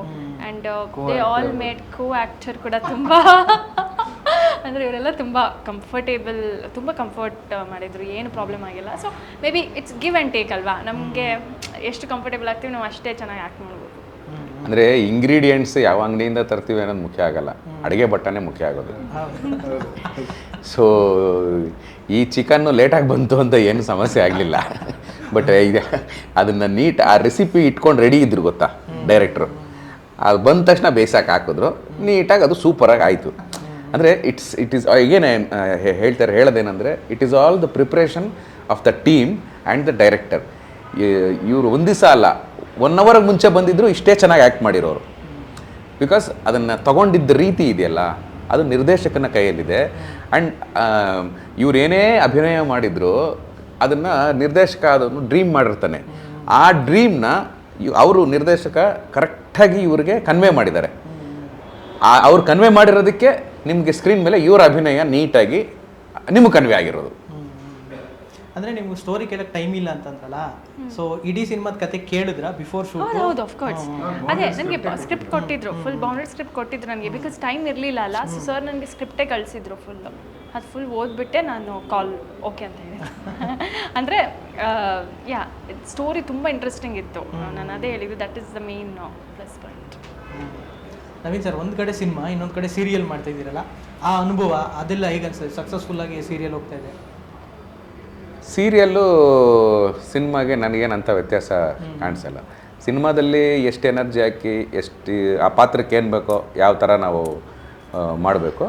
And they all made co actor ಕೂಡ ತುಂಬ ಅಂದರೆ ಇವರೆಲ್ಲ ತುಂಬ ಕಂಫರ್ಟೇಬಲ್ ತುಂಬ ಕಂಫರ್ಟ್ ಮಾಡಿದರು. ಏನು ಪ್ರಾಬ್ಲಮ್ ಆಗಿಲ್ಲ. So maybe it's give and take ಅಲ್ವಾ? ನಮಗೆ ಎಷ್ಟು ಕಂಫರ್ಟೇಬಲ್ ಆಗ್ತೀವಿ ನಾವು ಅಷ್ಟೇ ಚೆನ್ನಾಗಿ ಆ್ಯಕ್ಟ್ ಮಾಡ್ಬೋದು. ಅಂದರೆ ಇಂಗ್ರೀಡಿಯೆಂಟ್ಸ್ ಯಾವ ಅಂಗಡಿಯಿಂದ ತರ್ತೀವಿ ಅನ್ನೋದು ಮುಖ್ಯ ಆಗಲ್ಲ. ಅಡುಗೆ ಬಟ್ಟನೇ ಮುಖ್ಯ ಆಗೋದು. ಸೊ ಈ ಚಿಕನ್ನು ಲೇಟಾಗಿ ಬಂತು ಅಂತ ಏನು ಸಮಸ್ಯೆ ಆಗಲಿಲ್ಲ. ಬಟ್ ಇದೆ. ಅದನ್ನು ನೀಟ್ ಆ ರೆಸಿಪಿ ಇಟ್ಕೊಂಡು ರೆಡಿ ಇದ್ರು ಗೊತ್ತಾ ಡೈರೆಕ್ಟ್ರು ಅದು ಬಂದ ತಕ್ಷಣ ಬೇಯಿಸಕ್ಕೆ ಹಾಕಿದ್ರು. ನೀಟಾಗಿ ಅದು ಸೂಪರಾಗಿ ಆಯಿತು. ಅಂದರೆ ಇಟ್ಸ್ ಇಟ್ ಈಸ್ ಈಗೇನೆ ಹೇಳ್ತಾರೆ, ಹೇಳೋದೇನೆಂದರೆ it is all the preparation of the team and the director ಇವರು ಒಂದು ದಿವಸ ಅಲ್ಲ ಒನ್ ಅವರ್ ಮುಂಚೆ ಬಂದಿದ್ರು ಇಷ್ಟೇ ಚೆನ್ನಾಗಿ ಆ್ಯಕ್ಟ್ ಮಾಡಿರೋರು. ಬಿಕಾಸ್ ಅದನ್ನು ತಗೊಂಡಿದ್ದ ರೀತಿ ಇದೆಯಲ್ಲ ಅದು ನಿರ್ದೇಶಕನ ಕೈಯಲ್ಲಿದೆ. ಆ್ಯಂಡ್ ಇವರೇನೇ ಅಭಿನಯ ಮಾಡಿದ್ರು, ಅದನ್ನು ನಿರ್ದೇಶಕ ಅದನ್ನು ಡ್ರೀಮ್ ಮಾಡಿರ್ತಾನೆ. ಆ ಡ್ರೀಮ್ನ ಅವರು ನಿರ್ದೇಶಕ ಕರೆಕ್ಟಾಗಿ ಇವರಿಗೆ ಕನ್ವೆ ಮಾಡಿದ್ದಾರೆ. ಅವ್ರು ಕನ್ವೆ ಮಾಡಿರೋದಕ್ಕೆ ನಿಮಗೆ ಸ್ಕ್ರೀನ್ ಮೇಲೆ ಇವರ ಅಭಿನಯ ನೀಟಾಗಿ ನಿಮಗೆ ಕನ್ವೆ ಆಗಿರೋದು. ಅಂದ್ರೆ ನಿಮ್ಗೆ ಸ್ಟೋರಿ ಕೇಳಕ್ ಟೈಮ್ ಇಲ್ಲ ಅಂತಂದ್ರಲ್ಲ? ಸೊ ಇಡೀ ಸಿನಿಮಾದ ಕತೆ ಕೇಳಿದ್ರ ಬಿಫೋರ್ ಶೂಟ್ ಹೌದು ಹೌದು ಆಫ್ ಕೋರ್ಸ್ ಅದೇ ನನಗೆ ಸ್ಕ್ರಿಪ್ಟ್ ಕೊಟ್ಟಿದ್ರು ಫುಲ್ ಬೌಂಡೆಡ್ ಸ್ಕ್ರಿಪ್ಟ್ ಕೊಟ್ಟಿದ್ರು ನನಗೆ ಬಿಕಾಸ್ ಟೈಮ್ ಇರಲಿಲ್ಲ ಅಲ್ಲ ಸೊ ಸರ್ ನನಗೆ ಸ್ಕ್ರಿಪ್ಟೇ ಕಳಿಸಿದ್ರು ಫುಲ್ ಅದು ಫುಲ್ ಓದ್ಬಿಟ್ಟೆ ನಾನು ಕಾಲ್ ಓಕೆ ಅಂತ ಹೇಳಿದೆ ಅಂದರೆ ಯಾ ಸ್ಟೋರಿ ತುಂಬ ಇಂಟ್ರೆಸ್ಟಿಂಗ್ ಇತ್ತು. ನಾನು ಅದೇ ಹೇಳಿದ್ದು that is the main plus point Naveen sir ಒಂದು ಕಡೆ ಸಿನಿಮಾ ಇನ್ನೊಂದು ಕಡೆ ಸೀರಿಯಲ್ ಮಾಡ್ತಾ ಇದ್ದೀರಲ್ಲ? ಆ ಅನುಭವ ಅದೆಲ್ಲ ಹೇಗೆ ಅನ್ಸುತ್ತೆ? ಸಕ್ಸಸ್ಫುಲ್ ಆಗಿ ಸೀರಿಯಲ್ ಹೋಗ್ತಾ ಇದೆ? ಸೀರಿಯಲ್ಲು ಸಿನಿಮಾಗೆ ನನಗೇನಂಥ ವ್ಯತ್ಯಾಸ ಕಾಣಿಸಲ್ಲ. ಸಿನಿಮಾದಲ್ಲಿ ಎಷ್ಟು ಎನರ್ಜಿ ಹಾಕಿ ಎಷ್ಟು ಆ ಪಾತ್ರಕ್ಕೆ ಏನು ಬೇಕೋ ಯಾವ ಥರ ನಾವು ಮಾಡಬೇಕು.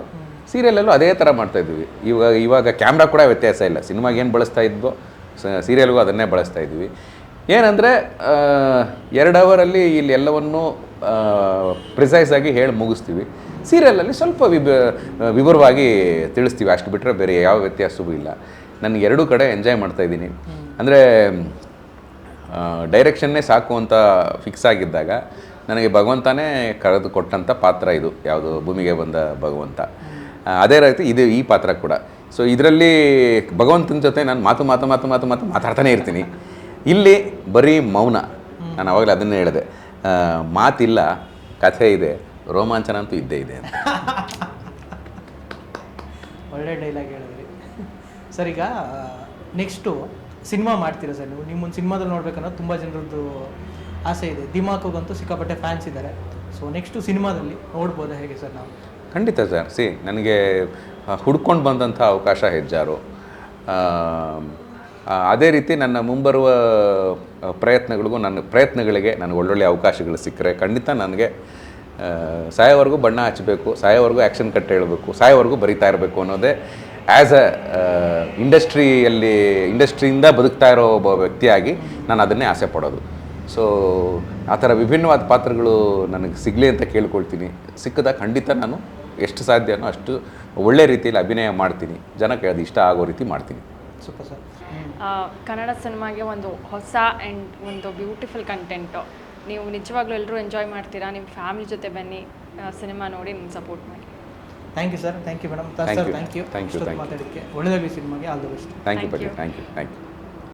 ಸೀರಿಯಲಲ್ಲೂ ಅದೇ ಥರ ಮಾಡ್ತಾಯಿದ್ವಿ ಇವಾಗ ಇವಾಗ ಕ್ಯಾಮ್ರಾ ಕೂಡ ವ್ಯತ್ಯಾಸ ಇಲ್ಲ. ಸಿನಿಮಾಗೆ ಏನು ಬಳಸ್ತಾ ಇದ್ವೋ ಸೀರಿಯಲ್ಗೂ ಅದನ್ನೇ ಬಳಸ್ತಾ ಇದ್ವಿ. ಏನಂದರೆ ಎರಡು ಅವರಲ್ಲಿ ಇಲ್ಲಿ ಎಲ್ಲವನ್ನು ಪ್ರಿಸೈಸ್ ಆಗಿ ಹೇಳಿ ಮುಗಿಸ್ತೀವಿ. ಸೀರಿಯಲಲ್ಲಿ ಸ್ವಲ್ಪ ವಿಭ ವಿವರವಾಗಿ ತಿಳಿಸ್ತೀವಿ. ಅಷ್ಟು ಬಿಟ್ಟರೆ ಬೇರೆ ಯಾವ ವ್ಯತ್ಯಾಸವೂ ಇಲ್ಲ. ನನಗೆ ಎರಡೂ ಕಡೆ ಎಂಜಾಯ್ ಮಾಡ್ತಾ ಇದ್ದೀನಿ. ಅಂದರೆ ಡೈರೆಕ್ಷನ್ನೇ ಸಾಕು ಅಂತ ಫಿಕ್ಸ್ ಆಗಿದ್ದಾಗ ನನಗೆ ಭಗವಂತನೇ ಕರೆದು ಕೊಟ್ಟಂಥ ಪಾತ್ರ ಇದು, ಯಾವುದು ಭೂಮಿಗೆ ಬಂದ ಭಗವಂತ. ಅದೇ ರೀತಿ ಇದು ಈ ಪಾತ್ರ ಕೂಡ. ಸೊ ಇದರಲ್ಲಿ ಭಗವಂತನ ಜೊತೆ ನಾನು ಮಾತು ಮಾತು ಮಾತು ಮಾತು ಮಾತು ಮಾತಾಡ್ತಾನೆ ಇರ್ತೀನಿ. ಇಲ್ಲಿ ಬರೀ ಮೌನ. ನಾನು ಆವಾಗಲೇ ಅದನ್ನೇ ಹೇಳಿದೆ. ಮಾತಿಲ್ಲ, ಕಥೆ ಇದೆ, ರೋಮಾಂಚನ ಅಂತೂ ಇದ್ದೇ ಇದೆ ಒಳ್ಳೆ ಡೈಲಾಗ್ ಹೇಳಿದ್ರಿ. ಸರ್, ಈಗ ನೆಕ್ಸ್ಟು ಸಿನಿಮಾ ಮಾಡ್ತೀರಾ ಸರ್ ನೀವು? ನಿಮ್ಮೊಂದು ಸಿನಿಮಾದಲ್ಲಿ ನೋಡ್ಬೇಕನ್ನೋದು ತುಂಬ ಜನರದ್ದು ಆಸೆ ಇದೆ. ದಿಮಾಕ್ಗಂತೂ ಸಿಕ್ಕಾಪಟ್ಟೆ ಫ್ಯಾನ್ಸ್ ಇದ್ದಾರೆ. ಸೊ ನೆಕ್ಸ್ಟು ಸಿನಿಮಾದಲ್ಲಿ ನೋಡ್ಬೋದಾ ಹೇಗೆ ಸರ್ ನಾವು? ಖಂಡಿತ ಸರ್. ಸಿ, ನನಗೆ ಹುಡ್ಕೊಂಡು ಬಂದಂಥ ಅವಕಾಶ ಹೆಜ್ಜಾರು. ಅದೇ ರೀತಿ ನನ್ನ ಮುಂಬರುವ ಪ್ರಯತ್ನಗಳಿಗೂ ನನ್ನ, ಪ್ರಯತ್ನಗಳಿಗೆ ನನಗೆ ಒಳ್ಳೊಳ್ಳೆ ಅವಕಾಶಗಳು ಸಿಕ್ಕರೆ ಖಂಡಿತ ನನಗೆ ಸಾಯೋವರೆಗೂ ಬಣ್ಣ ಹಚ್ಚಬೇಕು ಸಾಯೋವರೆಗೂ ಆ್ಯಕ್ಷನ್ ಕಟ್ ಹೇಳಬೇಕು, ಸಾಯೋವರೆಗೂ ಬರಿತಾ ಇರಬೇಕು ಅನ್ನೋದೇ ಆ್ಯಸ್ ಅ ಇಂಡಸ್ಟ್ರಿಯಲ್ಲಿ ಇಂಡಸ್ಟ್ರಿಯಿಂದ ಬದುಕ್ತಾ ಇರೋ ಒಬ್ಬ ವ್ಯಕ್ತಿಯಾಗಿ ನಾನು ಅದನ್ನೇ ಆಸೆ ಪಡೋದು. ಸೊ ಆ ಥರ ವಿಭಿನ್ನವಾದ ಪಾತ್ರಗಳು ನನಗೆ ಸಿಗಲಿ ಅಂತ ಕೇಳ್ಕೊಳ್ತೀನಿ. ಸಿಕ್ಕಿದಾಗ ಖಂಡಿತ ನಾನು ಎಷ್ಟು ಸಾಧ್ಯನೋ ಅಷ್ಟು ಒಳ್ಳೆ ರೀತಿಯಲ್ಲಿ ಅಭಿನಯ ಮಾಡ್ತೀನಿ. ಜನಕ್ಕೆ ಅದು ಇಷ್ಟ ಆಗೋ ರೀತಿ ಮಾಡ್ತೀನಿ. Super sir. ಕನ್ನಡ ಸಿನಿಮಾಗೆ ಒಂದು ಹೊಸ ಆ್ಯಂಡ್ ಒಂದು ಬ್ಯೂಟಿಫುಲ್ ಕಂಟೆಂಟು ನೀವು ನಿಜವಾಗ್ಲೂ ಎಲ್ಲರೂ ಎಂಜಾಯ್ ಮಾಡ್ತೀರಾ? ನಿಮ್ಮ ಫ್ಯಾಮಿಲಿ ಜೊತೆ ಬನ್ನಿ ಸಿನಿಮಾ ನೋಡಿ ನಿಮ್ಮ ಸಪೋರ್ಟ್ ಮಾಡಿ. Thank you sir thank you madam thank sir you. Thank you Thank you thank you. ಮಾತಾಡೋಕ್ಕೆ ಒಳ್ಳೆಯದಾಗಲಿ ಸಿನಿಮಾಗೆ all the best. Thank you Thank thank you thank you